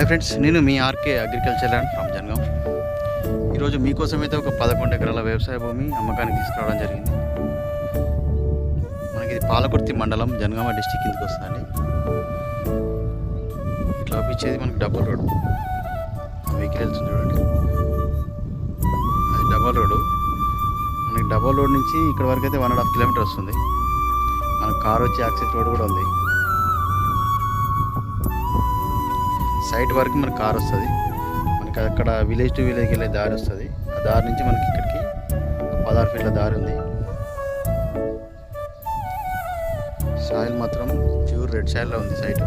Hi friends నేను మీ R K agriculture land from Jangaon ఈరోజు మీకోసం అయితే ఒక పదకొండు ఎకరాల వ్యవసాయ భూమి అమ్మకానికి తీసుకురావడం జరిగింది. మనకి ఇది పాలకుర్తి మండలం జనగామ డిస్టిక్ కిందకి వస్తుందండి ఇట్లా పంపించేది మనకి డబుల్ రోడ్. వెహికల్ వెళ్తుంది చూడండి. అది డబల్ రోడ్. మనకి డబల్ రోడ్ నుంచి ఇక్కడ వరకు అయితే వన్ అండ్ హాఫ్ కిలోమీటర్ వస్తుంది. మనకు కార్ వచ్చి యాక్సెస్ రోడ్ కూడా ఉంది. సైట్ వరకు మనకు కార్ వస్తుంది. మనకి అక్కడ విలేజ్ టు విలేజ్కి వెళ్ళే దారి వస్తుంది. ఆ దారి నుంచి మనకి ఇక్కడికి పదహారు ఫీట్ల దారి ఉంది. సాయిల్ మాత్రం ప్యూర్ రెడ్ సాయిల్లో ఉంది సైట్.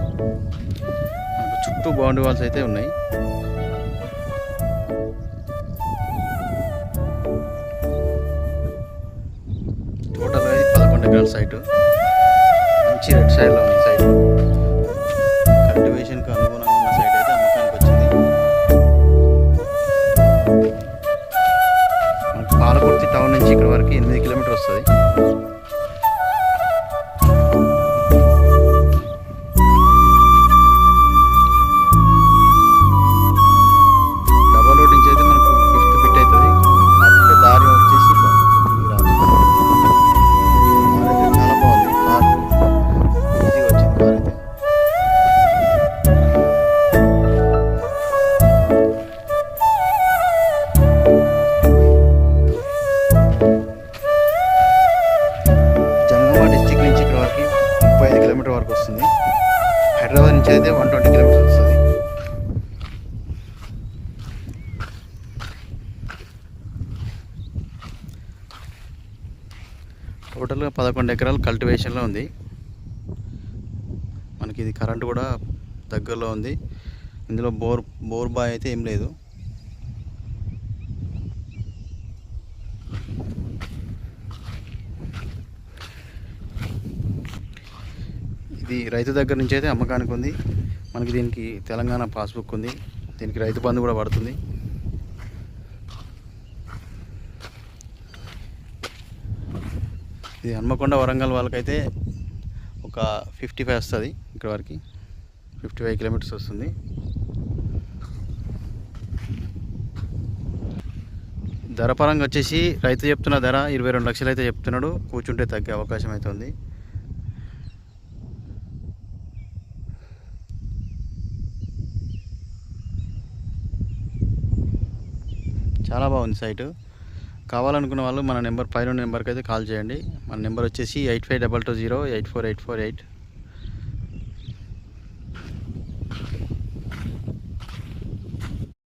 మనకు చుట్టూ బౌండరీ వాల్స్ అయితే ఉన్నాయి. టోటల్గా ఇది పదకొండు ఎకరాల సైట్. మంచి రెడ్ సైడ్లో ఉంది సైట్. కిలోమీటర్ వరకు వస్తుంది. హైదరాబాద్ నుంచి అయితే వన్ ట్వంటీ కిలోమీటర్స్ వస్తుంది. టోటల్గా పదకొండు ఎకరాలు కల్టివేషన్లో ఉంది. మనకి ఇది కరెంట్ కూడా దగ్గరలో ఉంది. ఇందులో బోర్ బోర్ బాయ్ అయితే ఏం లేదు. ఇది రైతు దగ్గర నుంచి అయితే అమ్మకానికి ఉంది. మనకి దీనికి తెలంగాణ పాస్బుక్ ఉంది. దీనికి రైతు బంధు కూడా పడుతుంది. ఇది హన్మకొండ వరంగల్ వాళ్ళకైతే ఒక ఫిఫ్టీ ఫైవ్ వస్తుంది ఇక్కడ వరకు. ఫిఫ్టీ ఫైవ్ కిలోమీటర్స్ వస్తుంది. ధర పరంగా వచ్చేసి రైతు చెప్తున్న ధర ఇరవై రెండు లక్షలు అయితే చెప్తున్నాడు. కూర్చుంటే తగ్గే అవకాశం అయితే ఉంది చాలా బాగుంది సైటు. కావాలనుకున్న వాళ్ళు మన నెంబర్ పైన నెంబర్కి అయితే కాల్ చేయండి. మన నెంబర్ వచ్చేసి eight five double two zero eight four eight four eight.